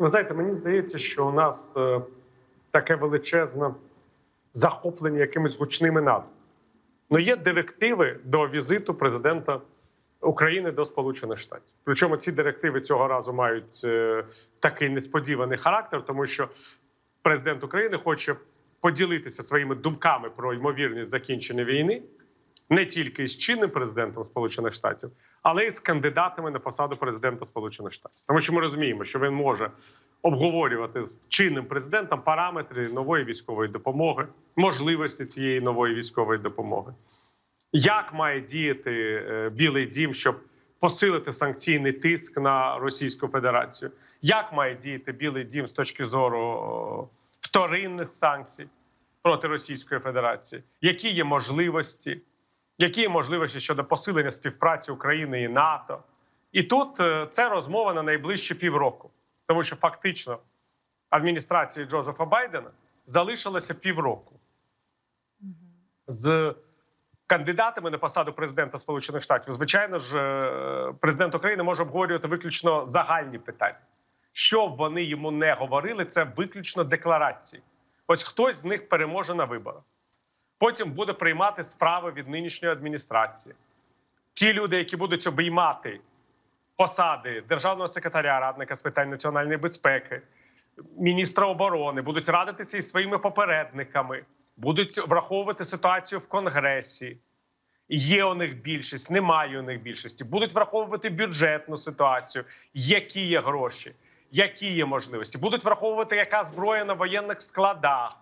Ви знаєте, мені здається, що у нас е, таке величезне захоплення якимись гучними назвами. Ну є директиви до візиту президента України до Сполучених Штатів. Причому ці директиви цього разу мають е, такий несподіваний характер, тому що президент України хоче поділитися своїми думками про ймовірність закінчення війни не тільки з чинним президентом Сполучених Штатів, але й з кандидатами на посаду президента Сполучених Штатів. Тому що ми розуміємо, що він може обговорювати з чинним президентом параметри нової військової допомоги, можливості цієї нової військової допомоги. Як має діяти е, Білий Дім, щоб посилити санкційний тиск на Російську Федерацію? Як має діяти Білий Дім з точки зору вторинних санкцій проти Російської Федерації? Які є можливості? Які є можливості щодо посилення співпраці України і НАТО? І тут е, це розмова на найближчі півроку, тому що фактично адміністрації Джозефа Байдена залишилося півроку з кандидатами на посаду президента Сполучених Штатів. Звичайно ж, е, президент України може обговорювати виключно загальні питання. Що б вони йому не говорили, це виключно декларації. Ось хтось з них переможе на виборах. Потім буде приймати справи від нинішньої адміністрації. Ті люди, які будуть обіймати посади державного секретаря, радника з питань національної безпеки, міністра оборони, будуть радитися із своїми попередниками, будуть враховувати ситуацію в Конгресі. Є у них більшість, немає у них більшості. Будуть враховувати бюджетну ситуацію, які є гроші, які є можливості. Будуть враховувати, яка зброя на воєнних складах.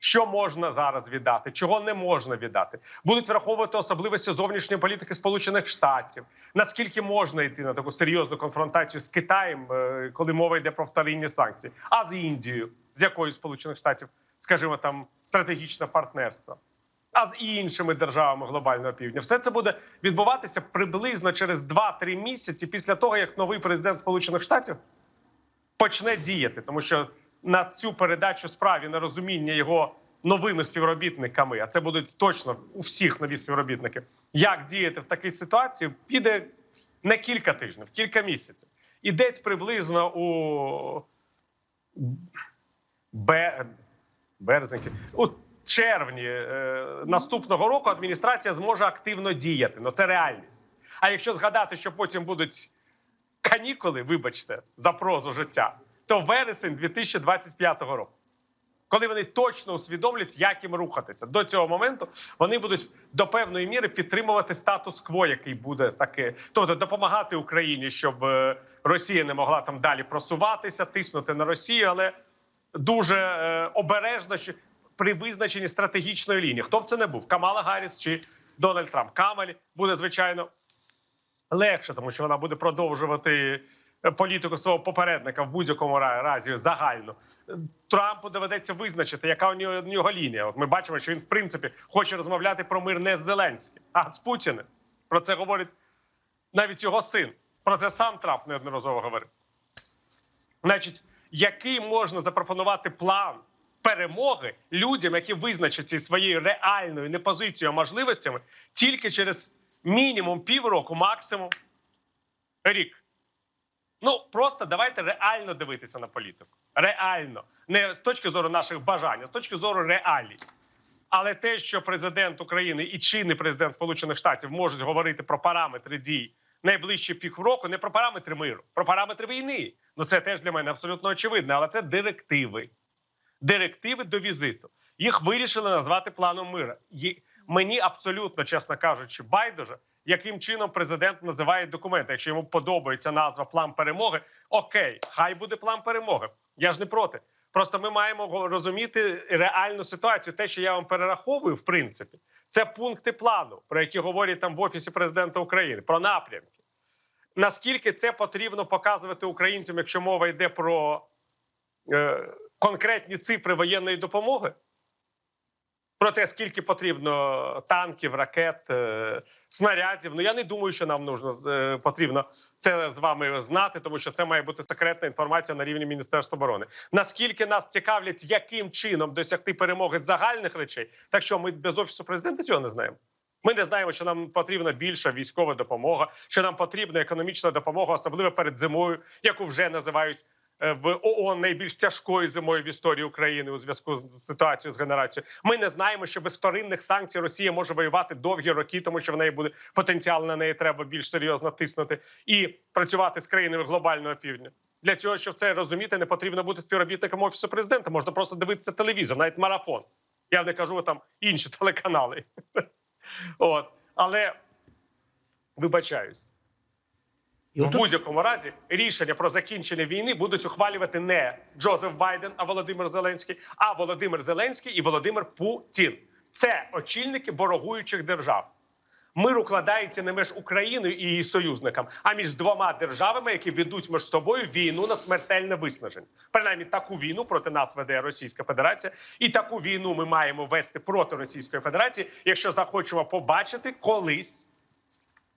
Що можна зараз віддати, чого не можна віддати, будуть враховувати особливості зовнішньої політики Сполучених Штатів. Наскільки можна йти на таку серйозну конфронтацію з Китаєм, е, коли мова йде про вторинні санкції, а з Індією, з якою Сполучених Штатів, скажімо, там стратегічне партнерство, а з іншими державами глобального півдня, все це буде відбуватися приблизно через 2-3 місяці після того, як новий президент Сполучених Штатів почне діяти, тому що на цю передачу справі на розуміння його новими співробітниками, а це будуть точно у всіх нові співробітники, як діяти в такій ситуації, піде не кілька тижнів, кілька місяців. І десь приблизно у бе... у червні е... наступного року адміністрація зможе активно діяти. Ну це реальність. А якщо згадати, що потім будуть канікули, вибачте, за прозу життя то вересень 2025 року. Коли вони точно усвідомлять, як їм рухатися до цього моменту, вони будуть до певної міри підтримувати статус-кво, який буде таке, тобто допомагати Україні, щоб е, Росія не могла там далі просуватися, тиснути на Росію, але дуже е, обережно при визначенні стратегічної лінії. Хто б це не був Камала Гарріс чи Дональд Трамп Камалі буде звичайно легше, тому що вона буде продовжувати політику свого попередника в будь-якому разі загально Трампу доведеться визначити, яка у нього, у нього лінія. От ми бачимо, що він в принципі хоче розмовляти про мир не з Зеленським, а з Путіним. Про це говорить навіть його син. Про це сам Трамп неодноразово говорив. Значить, який можна запропонувати план перемоги людям, які визначаться своєю реальною непозицією можливостями тільки через мінімум півроку, максимум рік. Ну просто давайте реально дивитися на політику. Реально, не з точки зору наших бажань, а з точки зору реалій. Але те, що президент України і чинний президент Сполучених Штатів можуть говорити про параметри дій найближчі півроку, не про параметри миру, про параметри війни. Ну це теж для мене абсолютно очевидно. Але це директиви, директиви до візиту. Їх вирішили назвати планом мира. Мені абсолютно, чесно кажучи, байдуже яким чином президент називає документи. Якщо йому подобається назва план перемоги, окей, хай буде план перемоги. Я ж не проти. Просто ми маємо розуміти реальну ситуацію. Те, що я вам перераховую, в принципі, це пункти плану, про які говорять там в офісі президента України, про напрямки. Наскільки це потрібно показувати українцям, якщо мова йде про е, конкретні цифри воєнної допомоги? Про те, скільки потрібно танків, ракет, е, снарядів. Ну я не думаю, що нам нужно е, потрібно це з вами знати, тому що це має бути секретна інформація на рівні Міністерства оборони. Наскільки нас цікавлять, яким чином досягти перемоги загальних речей, так що ми без офісу президента цього не знаємо. Ми не знаємо, що нам потрібна більша військова допомога, що нам потрібна економічна допомога, особливо перед зимою, яку вже називають в ООН найбільш тяжкою зимою в історії України у зв'язку з ситуацією з генерацією. Ми не знаємо, що без вторинних санкцій Росія може воювати довгі роки, тому що в неї буде потенціал на неї треба більш серйозно тиснути і працювати з країнами глобального півдня. Для цього, щоб це розуміти, не потрібно бути співробітником офісу президента. Можна просто дивитися телевізор, навіть марафон. Я не кажу там інші телеканали. От але вибачаюсь. І В будь-якому разі рішення про закінчення війни будуть ухвалювати не Джозеф Байден, а Володимир Зеленський, а Володимир Зеленський і Володимир Путін. Це очільники ворогуючих держав. Мир укладається не між Україною і її союзникам, а між двома державами, які ведуть між собою війну на смертельне виснаження. Принаймні, таку війну проти нас веде Російська Федерація, і таку війну ми маємо вести проти Російської Федерації, якщо захочемо побачити колись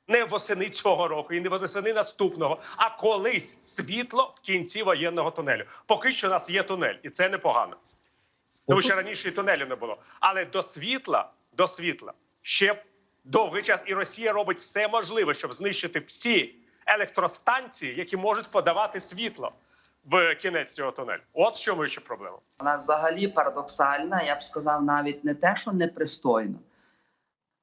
не восени цього року і не восени наступного, а колись світло в кінці воєнного тунелю. Поки що у нас є тунель, і це непогано. Тому що раніше і тунелю не було. Але до світла, до світла ще довгий час, і Росія робить все можливе, щоб знищити всі електростанції, які можуть подавати світло в кінець цього тунелю. От в чому ще проблема. Вона взагалі парадоксальна, я б сказав, навіть не те, що непристойна,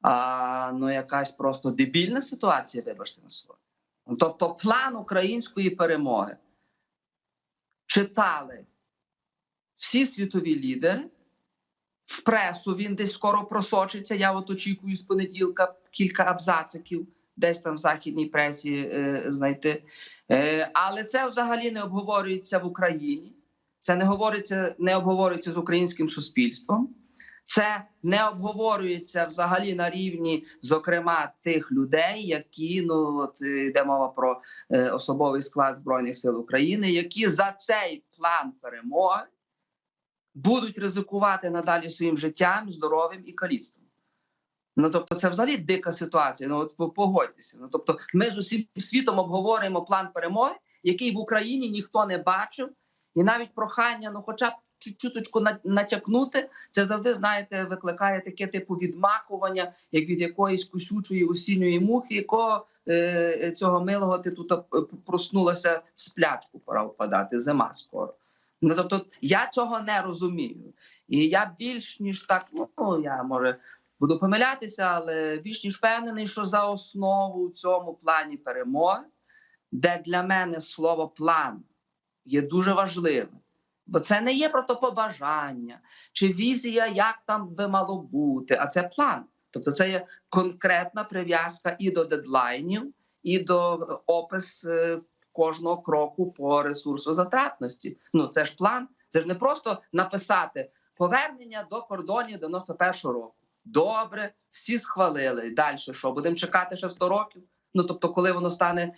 а ну якась просто дебільна ситуація, вибачте на слово. Ну, Тобто, план української перемоги читали всі світові лідери. В пресу він десь скоро просочиться. Я от очікую з понеділка кілька абзациків, десь там в західній пресі е, знайти. Е, але це взагалі не обговорюється в Україні. Це не говориться, не обговорюється з українським суспільством. Це не обговорюється взагалі на рівні, зокрема, тих людей, які ну от е, йде мова про е, особовий склад збройних сил України, які за цей план перемоги будуть ризикувати надалі своїм життям, здоров'ям і каліцтвом. Ну тобто, це взагалі дика ситуація. Ну от погодьтеся. Ну тобто, ми з усім світом обговорюємо план перемоги, який в Україні ніхто не бачив, і навіть прохання, ну, хоча б чуточку натякнути, це завжди знаєте, викликає таке типу відмахування, як від якоїсь кусючої осінньої мухи, якого е, цього милого ти тут е, проснулася в сплячку, пора впадати, зима скоро. Ну тобто я цього не розумію. І я більш ніж так, ну я може буду помилятися, але більш ніж впевнений, що за основу в цьому плані перемоги, де для мене слово план є дуже важливим. Бо це не є просто побажання чи візія, як там би мало бути, а це план. Тобто, це є конкретна прив'язка і до дедлайнів, і до е, опис е, кожного кроку по ресурсозатратності. Ну це ж план. Це ж не просто написати повернення до кордонів 91-го року. Добре, всі схвалили. Далі що? Будемо чекати ще 100 років? Ну тобто, коли воно стане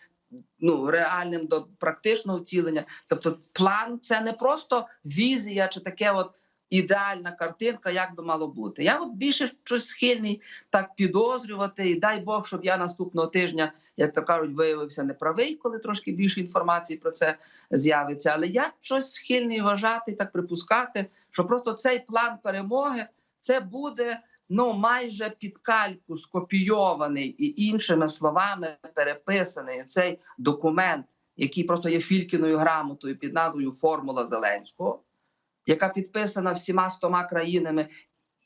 ну реальним до практичного втілення. Тобто, план це не просто візія чи таке, от ідеальна картинка, як би мало бути. Я от більше щось схильний так підозрювати, і дай Бог, щоб я наступного тижня, як то кажуть, виявився неправий, коли трошки більше інформації про це з'явиться. Але я щось схильний вважати так припускати, що просто цей план перемоги це буде ну майже під кальку скопійований і іншими словами переписаний цей документ, який просто є фількіною грамотою під назвою Формула Зеленського, яка підписана всіма стома країнами,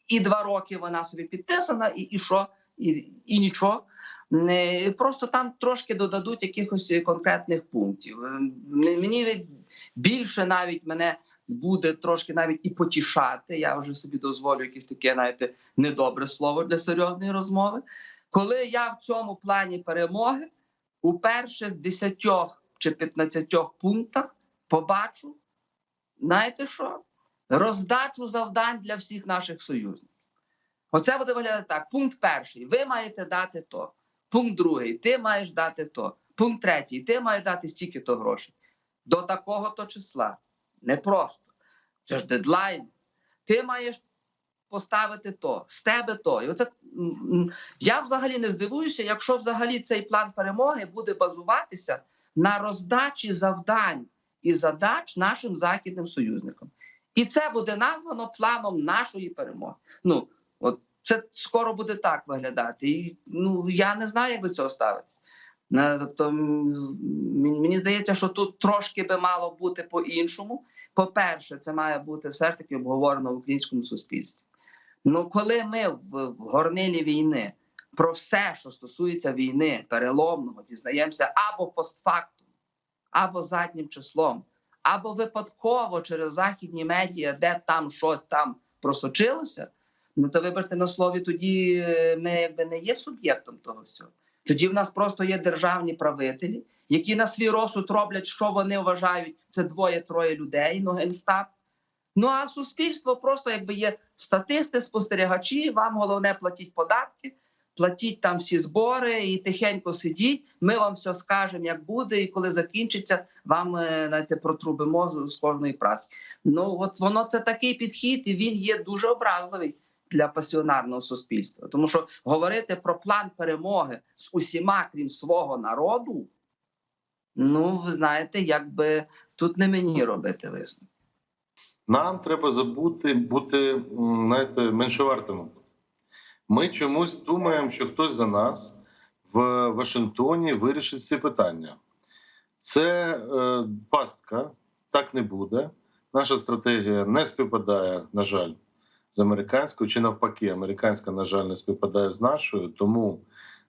і два роки вона собі підписана, і, і що, і, і нічого. Просто там трошки додадуть якихось конкретних пунктів. Е, Мені більше навіть мене буде трошки навіть і потішати. Я вже собі дозволю якесь таке, знаєте, недобре слово для серйозної розмови. Коли я в цьому плані перемоги у перших 10 чи 15 пунктах побачу, знаєте що? Роздачу завдань для всіх наших союзників. Оце буде виглядати так: пункт перший: ви маєте дати то. Пункт другий, ти маєш дати то. Пункт третій, ти маєш дати стільки то грошей. До такого то числа. Не просто. Це ж дедлайн. Ти маєш поставити то, з тебе то. І оце я взагалі не здивуюся, якщо взагалі цей план перемоги буде базуватися на роздачі завдань і задач нашим західним союзникам. І це буде названо планом нашої перемоги. Ну, от це скоро буде так виглядати. І ну я не знаю, як до цього ставитися. Е, Тобто, мені здається, що тут трошки би мало бути по-іншому. По-перше, це має бути все ж таки обговорено в українському суспільстві. Ну, коли ми в, в горнилі війни про все, що стосується війни, переломного, дізнаємося або постфактум, або заднім числом, або випадково через західні медіа, де там щось там просочилося, ну то вибачте на слові, тоді е, ми не є суб'єктом того всього. Тоді в нас просто є державні правителі, які на свій розсуд роблять, що вони вважають, це двоє-троє людей, ну генштаб. Ну а суспільство просто якби є статисти, спостерігачі. Вам головне платіть податки, платіть там всі збори і тихенько сидіть. Ми вам все скажемо, як буде, і коли закінчиться, вам е, знаєте, протрубимо з кожної праски. Ну от воно це такий підхід, і він є дуже образливий для пасіонарного суспільства. Тому що говорити про план перемоги з усіма, крім свого народу. Ну, ви знаєте, якби тут не мені робити висновок. Нам треба забути бути знаєте, меншовартими. Ми чомусь думаємо, що хтось за нас в Вашингтоні вирішить ці питання. Це е, пастка, так не буде. Наша стратегія не співпадає, на жаль, з американською, чи навпаки, американська, на жаль, не співпадає з нашою. Тому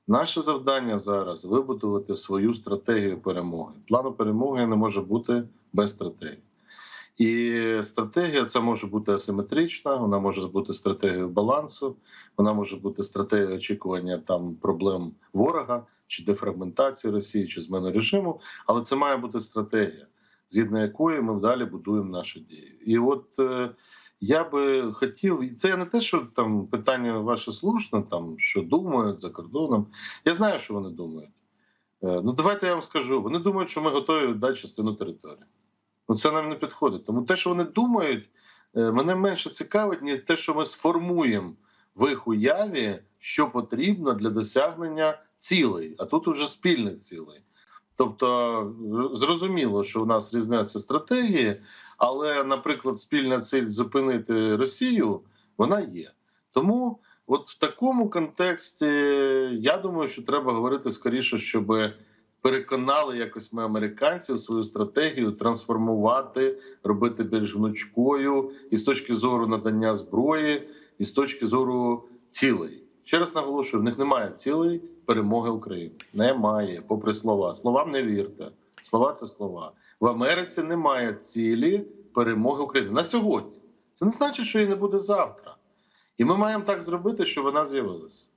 наше завдання зараз вибудувати свою стратегію перемоги. Плану перемоги не може бути без стратегії. І стратегія це може бути асиметрична, вона може бути стратегією балансу, вона може бути стратегією очікування там проблем ворога чи дефрагментації Росії, чи зміни режиму. Але це має бути стратегія, згідно якої ми далі будуємо наші дії. І от е, я би хотів, це не те, що там питання ваше слушне, там що думають за кордоном. Я знаю, що вони думають. Е, ну давайте я вам скажу. Вони думають, що ми готові віддати частину території. Ну це нам не підходить. Тому те, що вони думають, е, мене менше цікавить, ніж те, що ми сформуємо в їх уяві, що потрібно для досягнення цілей, а тут уже спільних цілей. Тобто зрозуміло, що у нас різняться стратегії, але, наприклад, спільна ціль зупинити Росію вона є. Тому, от в такому контексті, я думаю, що треба говорити скоріше, щоб переконали якось ми американців свою стратегію трансформувати, робити більш гнучкою і з точки зору надання зброї, і з точки зору цілей. Ще раз наголошую: в них немає цілей перемоги України. Немає, попри слова. Словам не вірте. Слова це слова. В Америці немає цілі перемоги України на сьогодні. Це не значить, що її не буде завтра. І ми маємо так зробити, щоб вона з'явилася.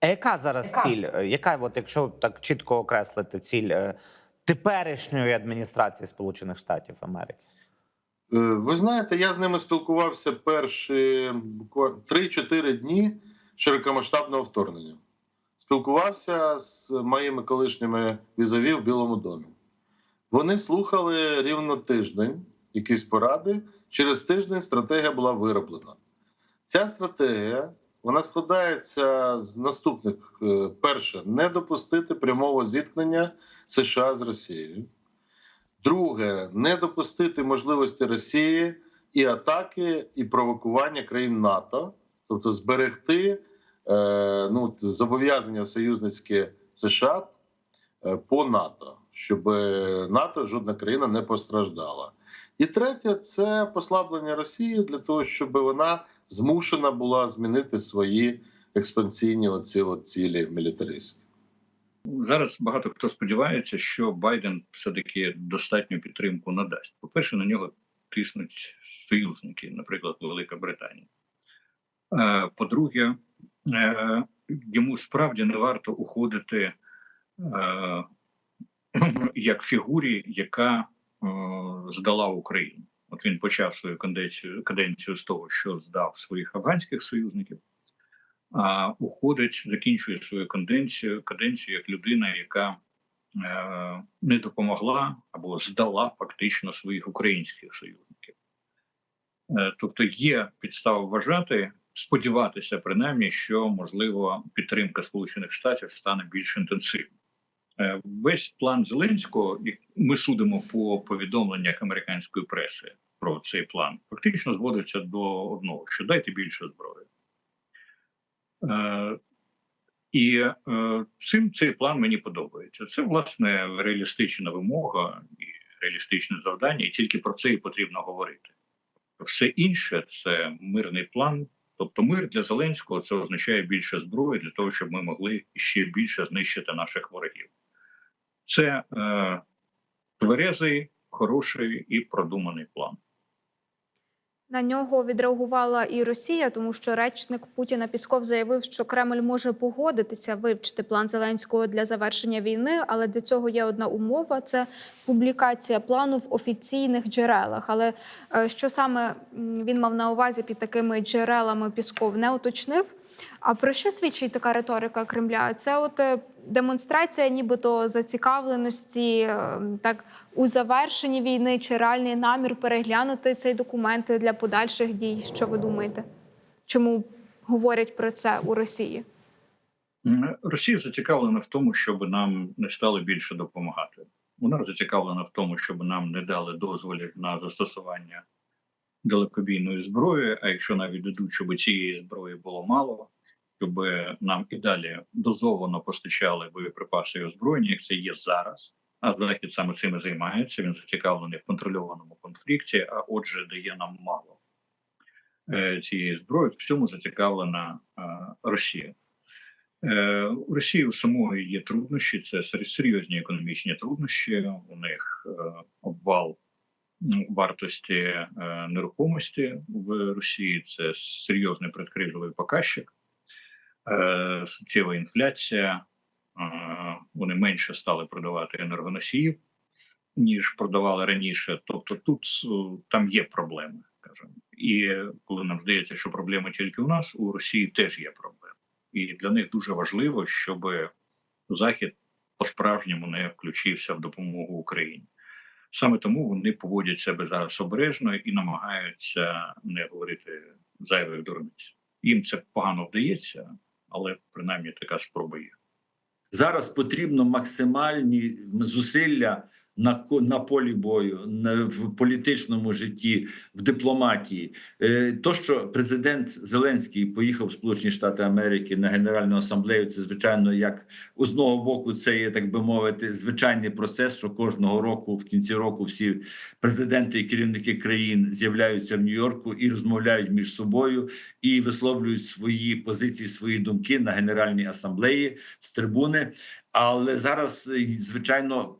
А яка зараз Яка? ціль? Е, Яка, от, якщо так чітко окреслити ціль е, теперішньої адміністрації Сполучених Штатів Америки? Е, Ви знаєте, я з ними спілкувався перші буквально 3-4 дні широкомасштабного вторгнення. Спілкувався з моїми колишніми візаві в Білому домі. Вони слухали рівно тиждень якісь поради. Через тиждень стратегія була вироблена. Ця стратегія вона складається з наступних: Е, перше, не допустити прямого зіткнення США з Росією. Друге, не допустити можливості Росії і атаки, і провокування країн НАТО, тобто зберегти ну, зобов'язання союзницькі США е, по НАТО, щоб НАТО жодна країна не постраждала. І третє це послаблення Росії для того, щоб вона змушена була змінити свої експансійні оці цілі мілітаристські. Зараз багато хто сподівається, що Байден все-таки достатню підтримку надасть. По-перше, на нього тиснуть союзники, наприклад, Велика Британія. Е, По-друге, е, йому справді не варто уходити е, як фігурі, яка е, здала Україну. От він почав свою каденцію, каденцію з того, що здав своїх афганських союзників а уходить, закінчує свою каденцію, каденцію як людина, яка е, не допомогла або здала фактично своїх українських союзників. Е, тобто є підстава вважати, сподіватися, принаймні, що можливо підтримка Сполучених Штатів стане більш інтенсивною. Е, Весь план Зеленського, і ми судимо по повідомленнях американської преси про цей план, фактично зводиться до одного: що дайте більше зброї. Е, І е, цим цей план мені подобається. Це власне реалістична вимога і реалістичне завдання, і тільки про це і потрібно говорити. Все інше це мирний план. Тобто, мир для Зеленського це означає більше зброї для того, щоб ми могли ще більше знищити наших ворогів. Це е, тверезий, хороший і продуманий план. На нього відреагувала і Росія, тому що речник Путіна Пісков заявив, що Кремль може погодитися вивчити план Зеленського для завершення війни, але для цього є одна умова: це публікація плану в офіційних джерелах. Але е, що саме він мав на увазі під такими джерелами Пісков не уточнив. А про що свідчить така риторика Кремля? Це от е, демонстрація, нібито зацікавленості е, так у завершенні війни чи реальний намір переглянути цей документ для подальших дій. Що ви думаєте? Чому говорять про це у Росії? Росія зацікавлена в тому, щоб нам не стали більше допомагати. Вона зацікавлена в тому, щоб нам не дали дозволів на застосування далекобійної зброї. А якщо навіть дадуть, щоб цієї зброї було мало, щоб нам і далі дозовано постачали боєприпаси і озброєння, як це є зараз. А захід саме цим і займається. Він зацікавлений в контрольованому конфлікті, а отже, дає нам мало е, цієї зброї. В цьому зацікавлена е, Росія. Е, У Росії у самої є труднощі, це серйозні економічні труднощі. У них обвал вартості нерухомості в Росії. Це серйозний предкризовий показчик, суттєва інфляція. Вони менше стали продавати енергоносіїв, ніж продавали раніше. Тобто, тут е, там є проблеми, скажімо. І коли нам здається, що проблеми тільки у нас, у Росії теж є проблеми. І для них дуже важливо, щоб Захід по-справжньому не включився в допомогу Україні. Саме тому вони поводять себе зараз обережно і намагаються не говорити зайвих дурниць. Їм це погано вдається, але принаймні така спроба є. Зараз потрібно максимальні зусилля на на полі бою, на, в політичному житті, в дипломатії. Е, То, що президент Зеленський поїхав в Сполучені Штати Америки на Генеральну асамблею, це звичайно, як з одного боку, це є так би мовити, звичайний процес, що кожного року, в кінці року, всі президенти і керівники країн з'являються в Нью-Йорку і розмовляють між собою і висловлюють свої позиції, свої думки на Генеральній асамблеї з трибуни. Але зараз, звичайно,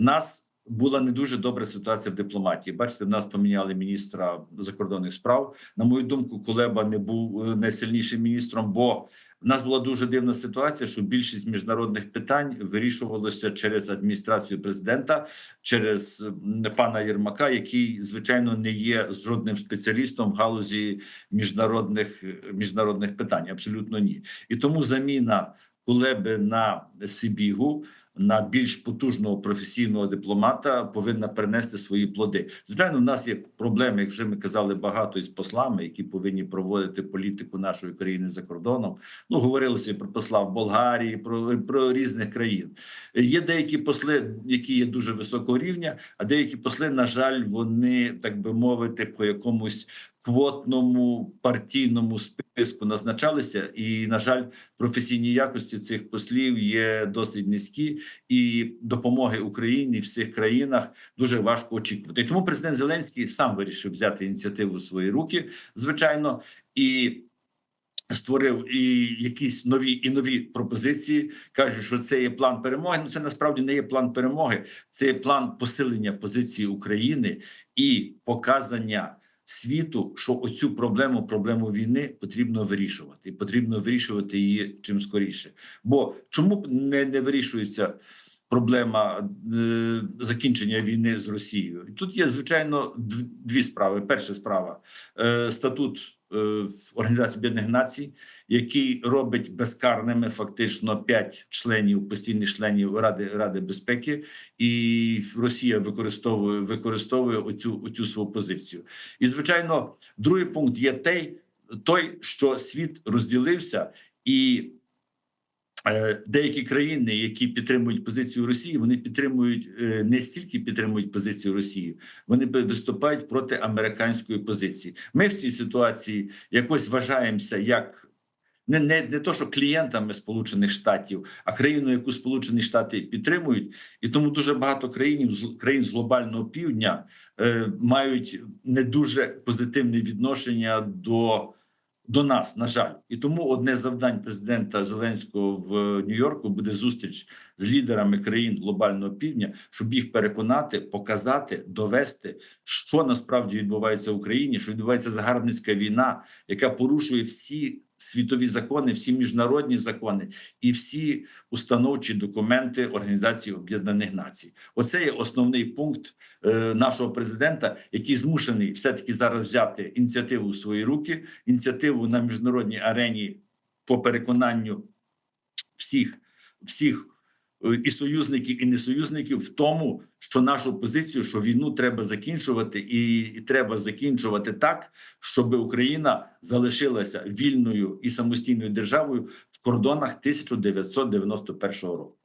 нас була не дуже добра ситуація в дипломатії. Бачите, в нас поміняли міністра закордонних справ. На мою думку, Кулеба не був е, найсильнішим міністром, бо в нас була дуже дивна ситуація, що більшість міжнародних питань вирішувалося через адміністрацію президента, через пана Єрмака, який звичайно не є жодним спеціалістом в галузі міжнародних міжнародних питань. Абсолютно ні. І тому заміна Кулеби на Сибігу. На більш потужного професійного дипломата повинна принести свої плоди. Звичайно, в нас є проблеми, як вже ми казали, багато із послами, які повинні проводити політику нашої країни за кордоном. Ну говорилося і про посла в Болгарії, про, про різних країн. Є деякі посли, які є дуже високого рівня, а деякі посли, на жаль, вони так би мовити, по якомусь квотному партійному списку назначалися, і на жаль, професійні якості цих послів є досить низькі, і допомоги Україні в всіх країнах дуже важко очікувати. І тому президент Зеленський сам вирішив взяти ініціативу в свої руки, звичайно, і. Створив і якісь нові і нові пропозиції. кажуть, що це є план перемоги. Ну це насправді не є план перемоги, це є план посилення позиції України і показання світу, що оцю проблему, проблему війни потрібно вирішувати, і потрібно вирішувати її чим скоріше. Бо чому б не, не вирішується проблема е, закінчення війни з Росією? Тут є звичайно дві дві справи. Перша справа е, статут. Е, Організації Об'єднаних Націй, який робить безкарними фактично п'ять членів постійних членів Ради Ради безпеки, і Росія використовує використовує оцю, оцю свою позицію. І звичайно, другий пункт є той, той, що світ розділився, і деякі країни, які підтримують позицію Росії, вони підтримують е, не стільки підтримують позицію Росії, вони виступають проти американської позиції. Ми в цій ситуації якось вважаємося як не, не, не то, що клієнтами Сполучених Штатів, а країною, яку Сполучені Штати підтримують, і тому дуже багато країн з країн з глобального півдня е, мають не дуже позитивне відношення до. До нас, на жаль, і тому одне з завдань президента Зеленського в Нью-Йорку буде зустріч з лідерами країн глобального півдня, щоб їх переконати, показати, довести, що насправді відбувається в Україні, що відбувається загарбницька війна, яка порушує всі світові закони, всі міжнародні закони і всі установчі документи Організації Об'єднаних Націй. Оце є основний пункт е, нашого президента, який змушений все таки зараз взяти ініціативу в свої руки, ініціативу на міжнародній арені по переконанню всіх, всіх і союзників, і несоюзників в тому, що нашу позицію, що війну треба закінчувати, і, і треба закінчувати так, щоб Україна залишилася вільною і самостійною державою в кордонах 1991 року.